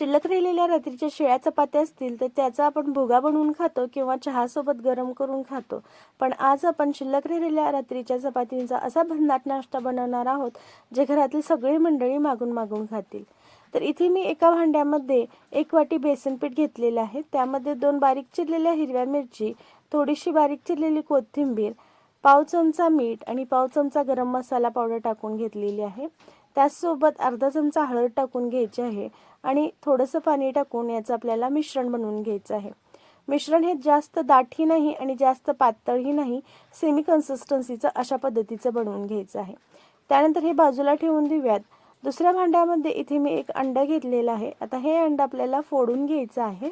शिल्लक राहिलेल्या रात्रीच्या शिळ्या चपात्या असतील तर त्याचा आपण भुगा बनवून खातो किंवा चहासोबत गरम करून खातो. पण आज आपण शिल्लक राहिलेल्या रात्रीच्या चपातींचा असा भन्नाट नाश्ता बनवणार आहोत जे घरातील सगळी मंडळी मागून मागून खातील. तर इथे मी एका भांड्यामध्ये एक वाटी बेसन पीठ घेतलेलं आहे. त्यामध्ये दोन बारीक चिरलेल्या हिरव्या मिरची थोडीशी बारीक चिरलेली कोथिंबीर पाव चमचा मीठ आणि पाव चमचा गरम मसाला पावडर टाकून घेतलेली आहे. त्याचसोबत अर्धा चमचा हळद टाकून घ्यायची आहे आणि थोडंसं पाणी टाकून याचं आपल्याला मिश्रण बनवून घ्यायचं आहे. मिश्रण हे जास्त दाटही नाही आणि जास्त पातळही नाही सेमी कन्सिस्टन्सीचं अशा पद्धतीचं बनवून घ्यायचं आहे. त्यानंतर हे बाजूला ठेवून देऊयात. दुसऱ्या भांड्यामध्ये इथे मी एक अंडं घेतलेलं आहे. आता हे अंडं आपल्याला फोडून घ्यायचं आहे.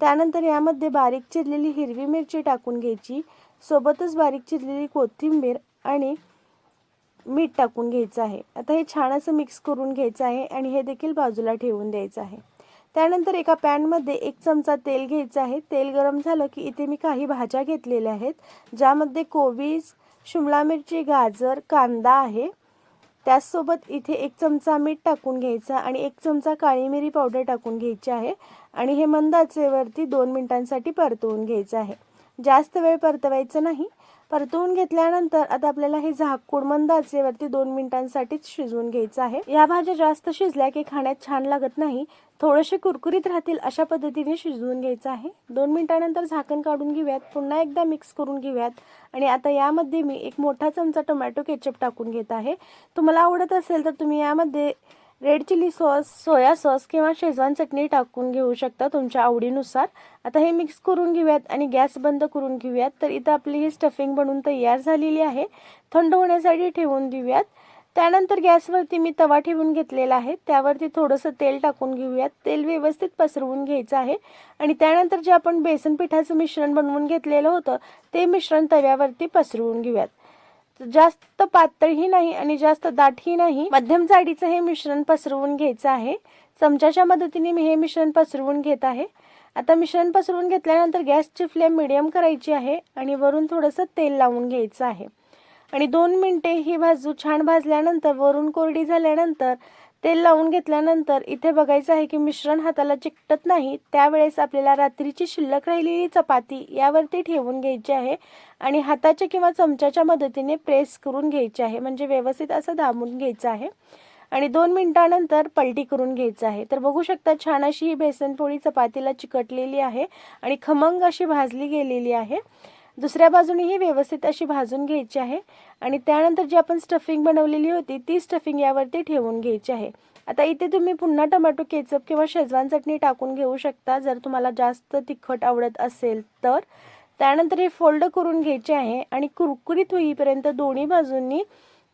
त्यानंतर यामध्ये बारीक चिरलेली हिरवी मिरची टाकून घ्यायची. सोबतच बारीक चिरलेली कोथिंबीर आणि मीठ टाकून घ्यायचं आहे. आता हे छान असं मिक्स करून घ्यायचं आहे आणि हे देखील बाजूला ठेवून द्यायचं आहे. त्यानंतर एका पॅनमध्ये एक चमचा तेल घ्यायचं आहे. तेल गरम झालं की इथे मी काही भाज्या घेतलेल्या आहेत ज्यामध्ये कोबीज शिमला मिरची गाजर कांदा आहे. त्याचसोबत इथे एक चमचा मीठ टाकून घ्यायचा आणि एक चमचा काळी मिरी पावडर टाकून घ्यायची आहे आणि हे मंदाचेवरती दोन मिनिटांसाठी परतवून घ्यायचं आहे. जास्त वेळ परतवायचं नाही. परतवून घेतल्यानंतर आता आपल्याला हे झाकूड मंद आचेवरती दोन मिनिटांसाठीच शिजवून घ्यायचं आहे. या भाज्या जास्त शिजल्या की खाण्यात छान लागत नाही थोडेसे कुरकुरीत राहतील अशा पद्धतीने शिजवून घ्यायचं आहे. दोन मिनिटानंतर झाकण काढून घेऊयात पुन्हा एकदा मिक्स करून घेऊयात. आणि आता यामध्ये मी एक मोठा चमचा टोमॅटो केचप टाकून घेत आहे. तुम्हाला आवडत असेल तर तुम्ही यामध्ये red chilli sauce soya sauce किंवा शेजवान चटणी टाकून घेऊ शकता तुमच्या आवडीनुसार. आता हे मिक्स करून घेऊयात आणि गॅस बंद करून घेऊयात. तर इथं आपली ही स्टफिंग बनवून तयार झालेली आहे. थंड होण्यासाठी ठेवून देऊयात त्यानंतर गॅसवरती मी तवा ठेवून घेतलेला आहे. त्यावरती थोडंसं तेल टाकून घेऊयात. तेल व्यवस्थित पसरवून घ्यायचं आहे. आणि त्यानंतर जे आपण बेसन पिठाचं मिश्रण बनवून घेतलेलं होतं ते मिश्रण तव्यावरती पसरवून घेऊयात. जास्त पातळही नाही आणि जास्त दाटही नाही मध्यम जाडीचं हे मिश्रण पसरवून घ्यायचं आहे. चमच्याच्या मदतीने मी हे मिश्रण पसरवून घेत आहे. आता मिश्रण पसरवून घेतल्यानंतर गॅसची फ्लेम मिडियम करायची आहे आणि वरून थोडंसं तेल लावून घ्यायचं आहे. आणि दोन मिनटे ही भाजू छान भाजल्यानंतर वरून कोरडी झाल्यानंतर तेल लावून घेतल्यानंतर इथे बघायचं आहे की मिश्रण हाताला चिकटत नाही. त्यावेळेस आपल्याला रात्रीची शिल्लक राहिलेली चपाती यावरती ठेवून घ्यायची आहे आणि हाताच्या किंवा चमच्याच्या मदतीने प्रेस करून घ्यायची आहे. म्हणजे व्यवस्थित असं दाबून घ्यायचं आहे. आणि दोन मिनिटानंतर पलटी करून घ्यायचं आहे. तर बघू शकता छान अशी ही बेसनपोळी चपातीला चिकटलेली आहे आणि खमंग अशी भाजली गेलेली आहे. दुसऱ्या बाजूनेही व्यवस्थित अशी भाजून घ्यायची आहे. आणि त्यानंतर जी आपण स्टफिंग बनवलेली होती ती स्टफिंग यावरती ठेवून घ्यायची आहे. आता इथे तुम्ही पुन्हा टोमॅटो केचप किंवा शेजवान चटणी टाकून घेऊ शकता. जर तुम्हाला जास्त तिखट आवडत असेल तर. त्यानंतर हे फोल्ड करून घ्यायचे आहे आणि कुरकुरीत होईपर्यंत दोन्ही बाजूंनी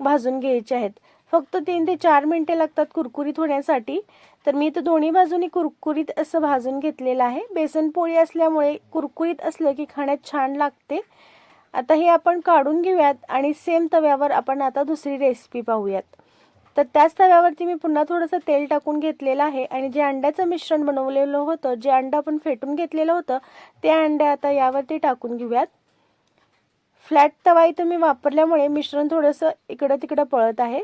भाजून घ्यायचे आहेत. फक्त तीन ते चार मिनटे लागतात कुरकुरीत होण्यासाठी. तर मी तर दोन्ही बाजूनी कुरकुरीत असं भाजून घेतलेलं आहे. बेसन पोळी असल्यामुळे कुरकुरीत असलं की खाण्यात छान लागते. आता हे आपण काढून घेऊयात आणि सेम तव्यावर आपण आता दुसरी रेसिपी पाहूयात. तर त्याच तव्यावरती मी पुन्हा थोडंसं तेल टाकून घेतलेलं आहे आणि जे अंड्याचं मिश्रण बनवलेलं होतं जे अंडं आपण फेटून घेतलेलं होतं ते अंडे आता यावरती टाकून घेऊयात. फ्लॅट तवा इथं मी वापरल्यामुळे मिश्रण थोडंसं इकडं तिकडं पळत आहे.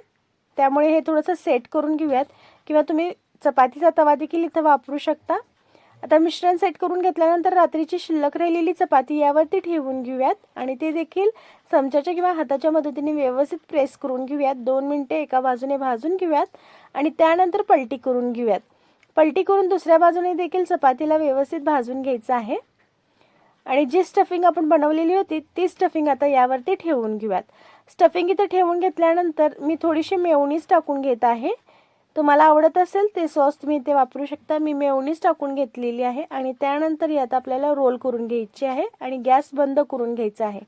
त्यामुळे हे थोडंसं सेट करून घेऊयात. किंवा तुम्ही चपातीचा तवा देखील इथं वापरू शकता. आता मिश्रण सेट करून घेतल्यानंतर रात्रीची शिल्लक राहिलेली चपाती यावरती ठेवून घेऊयात. आणि ते देखील चमच्याच्या किंवा हाताच्या मदतीने व्यवस्थित प्रेस करून घेऊयात. दोन मिनटे एका बाजूने भाजून घेऊयात. आणि त्यानंतर पलटी करून घेऊयात. पलटी करून दुसऱ्या बाजूने देखील चपातीला व्यवस्थित भाजून घ्यायचं आहे. आणि जी स्टफिंग आपण बनवलेली होती ती स्टफिंग आता यावरती ठेवून घेऊयात. स्टफिंग इथं ठेवून घेतल्यानंतर मी थोडीशी मेवणीच टाकून घेत आहे. तुम्हाला आवडत असेल ते सॉस तुम्ही इथे वापरू शकता. मी मेवणीच टाकून घेतलेली आहे आणि त्यानंतर यात आपल्याला रोल करून घ्यायची आहे आणि गॅस बंद करून घ्यायचा आहे.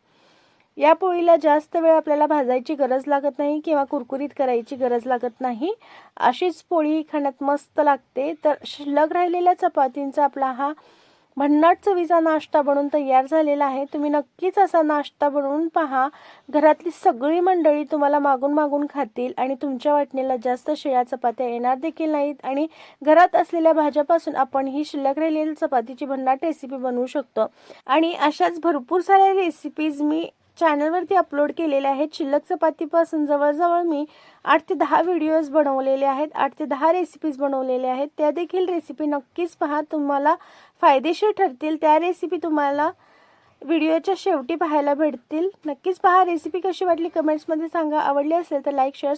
या पोळीला जास्त वेळ आपल्याला भाजायची गरज लागत नाही किंवा कुरकुरीत करायची गरज लागत नाही. अशीच पोळी खाण्यात मस्त लागते. तर शिल्लक राहिलेल्या चपातींचा आपला हा भन्नाट चवीचा नाश्ता बनवून तयार झालेला आहे. तुम्ही नक्कीच असा नाश्ता बनवून पहा. घरातली सगळी मंडळी तुम्हाला मागून मागून खातील आणि तुमच्या वाटणीला जास्त शिळ्या चपात्या येणार देखील नाहीत. आणि घरात असलेल्या भाज्यापासून आपण ही शिल्लक राहिलेली चपातीची भन्नाट रेसिपी बनवू शकतो. आणि अशाच भरपूर साऱ्या रेसिपीज मी चॅनलवरती अपलोड केलेले आहेत. शिल्लक चपातीपासून जवळजवळ मी आठ ते दहा व्हिडिओज बनवलेले आहेत. आठ ते दहा रेसिपीज बनवलेल्या आहेत. त्या देखील रेसिपी नक्कीच पहा तुम्हाला फायदेशीर ठरतील. त्या रेसिपी तुम्हाला व्हिडिओच्या शेवटी पाहायला भेटतील. नक्कीच पहा रेसिपी कशी वाटली? कमेंट्समध्ये सांगा. आवडली असेल तर लाईक शेअर